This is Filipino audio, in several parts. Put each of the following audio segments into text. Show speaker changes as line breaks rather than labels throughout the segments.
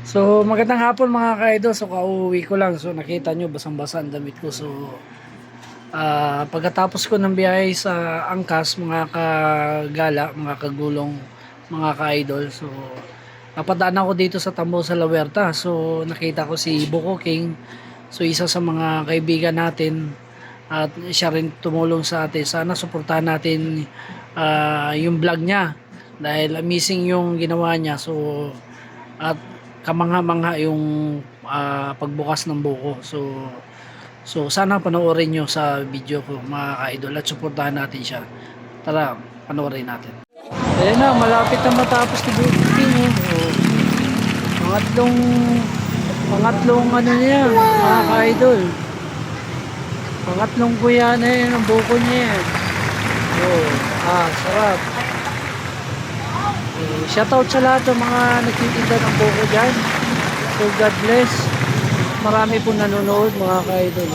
So, magandang hapon mga ka-idol. So, kauwi ko lang. So, nakita nyo, basang-basa ang damit ko. So, ah pagkatapos ko ng biyahe sa Angkas, mga kagala, mga kagulong, mga ka-idol. So, napadaan ako dito sa Tambo sa La Huerta. So, nakita ko si Buko King. So, isa sa mga kaibigan natin. At siya rin tumulong sa atin. Sana suportahan natin ah, yung vlog niya. Dahil amazing yung ginawa niya. So, at kamangha-mangha yung ah, pagbukas ng buko. So, so sana panoorin nyo sa video ko mga ka-idol at suportahan natin siya. Tara, panoorin natin. Ayan na, malapit na matapos ni Booking. Oh. Pangatlong, pangatlong ano niya, mga ka-idol. Pangatlong kuya na yan, ang buko niya. Oh, ah, sarap. Eh, shoutout sa lahat ng mga nagtitinda ng buko dyan. So God bless. Marami po nanonood mga ka-idol.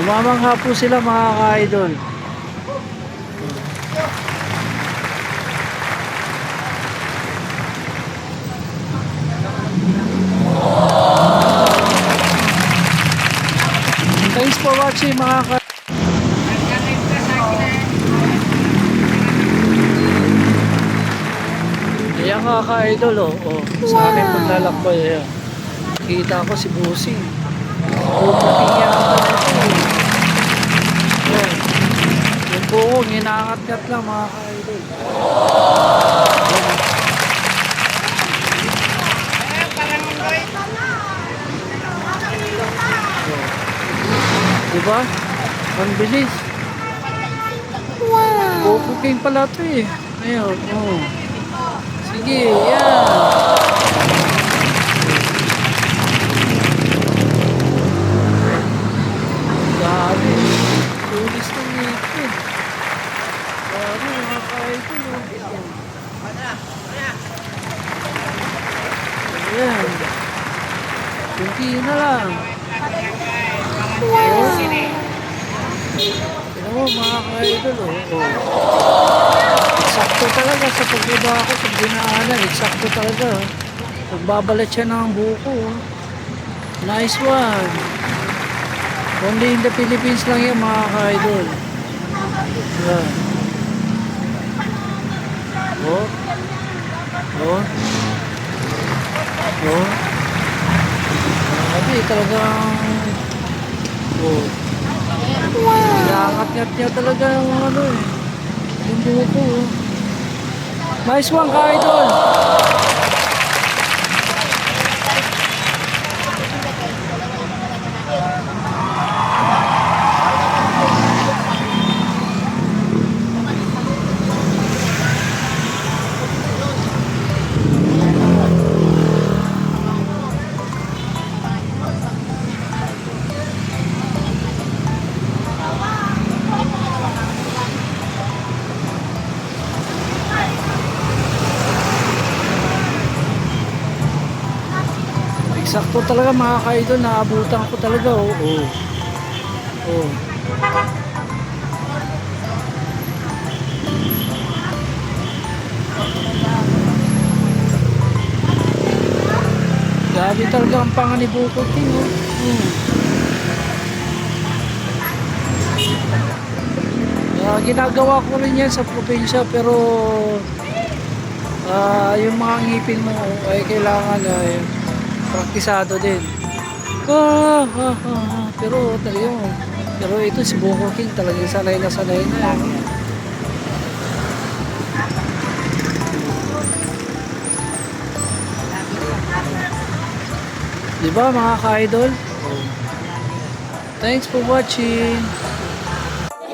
Namamangha po sila mga ka-idol. Thanks for watching mga ka Nga ka-idol oh. oh. Sa akin paglalakbay ayan. Kita ko si Busing. Pupuking yata na ito eh. Oh. Yung buko, ginangat-ngat lang mga ka-idol. Oh. Diba? Ang bilis. Wow. Pupuking pala ito eh. Ayun, oh. Sige, yan. Grabe. Tulis ng ngipin. Grabe, mga ka-idol. oh. Ayan. Kunti na lang. Wow. Tignan mo, mga ka-idol. Oh. Eksakto talaga sa pagbaba ko sa dinaanan. Eksakto talaga. Nagbabalat siya ng buko. Nice one. Only in the Philippines lang yan mga ka-idol. Yan. Oh. Oh. Oh. Grabe, talagang... Oh. Inaangat-ngat niya talaga yung ano eh. Yung buko. oh. Nice one, ka-idol. Eksakto talaga mga ka-idol, naabutan ko talaga. Oo. Oh, oh. Grabe talaga ang panga ni Buko King. Oh. Hmm. Ah, ginagawa ko rin yan sa probinsya pero ah yung mga ngipin mo ay kailangan ay praktisado din. Ah, ah, ah. Pero talaga pero ito si Buko King talagang sanay na sanay na. eh. Di ba mga ka-idol? Thanks for watching.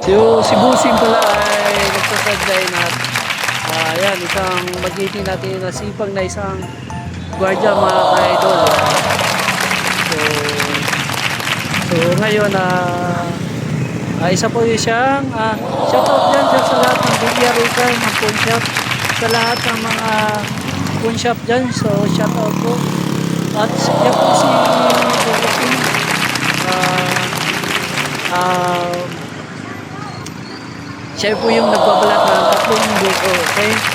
So, si Busing pala ay nagsasadlay na ah yan, isang magiting natin na sipag na isang gwardiya mga ka-idol. So, so ngayon na ah, isa po yung siyang uh, shoutout dyan dyan sa lahat ng Bigya Rika, ng shop, sa lahat ng mga pawn shop dyan. So, shoutout po. At siya po si Bugapin. Ah, ah, siya po yung nagbabalat ng tatlong buko, okay?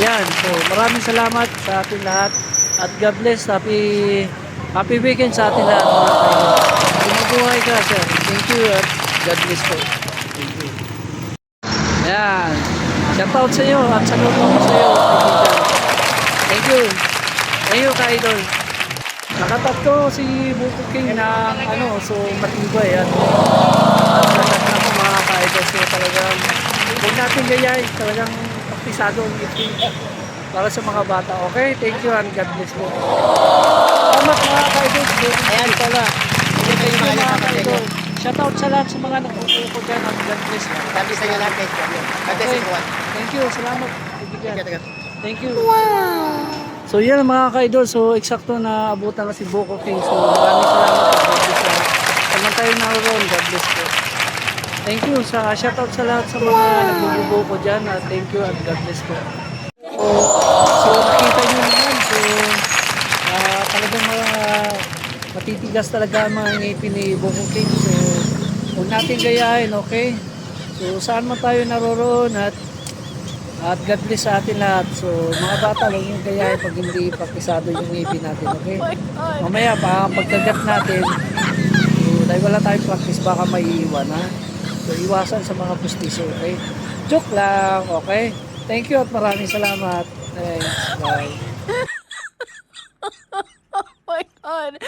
Ayan. yan. So, maraming salamat sa ating lahat. At God bless. Happy, happy weekend sa ating lahat mga kaidol. Mabuhay ka, sir. Thank you at God bless po. Thank you. Yan. Shout out sa iyo at saludo ko sa iyo. Thank you. Thank you, ka-idol. Nakatatlo si Buko King na ano, so matibay at na po mga ka-idol. So talagang huwag natin gayahin. Talagang paktisado ang itin para sa mga bata. Okay? Thank you and God bless po. Salamat mga ka-idol. Ayan pala. Thank you mga ka-idol. Shout out sa lahat sa mga nakukuha ko dyan at God bless.
Sabi sa inyo lahat si Juan.
Thank you. Salamat. Thank you. So yan mga ka-idol. So eksakto na abutan na si Boko King. So maraming salamat. God bless sa Saan tayo naroon. God bless po. Thank you. Sa shoutout sa lahat sa mga nagbububo ko dyan. At thank you at God bless po. So, nakita nyo naman. So ah, talagang mga matitigas talaga ang mga ngipin ni Boko King. So huwag natin gayahin. Okay? So saan man tayo naroroon at at God bless sa atin lahat. So, mga bata, huwag yung gayahin pag hindi pakisado yung ngipin natin, okay? Mamaya, pa pagkagat natin, so, dahil wala tayong practice, baka may iiwan, ha? So, iwasan sa mga pustiso, okay? Joke lang, okay? Thank you at maraming salamat. Thanks, bye.
my god.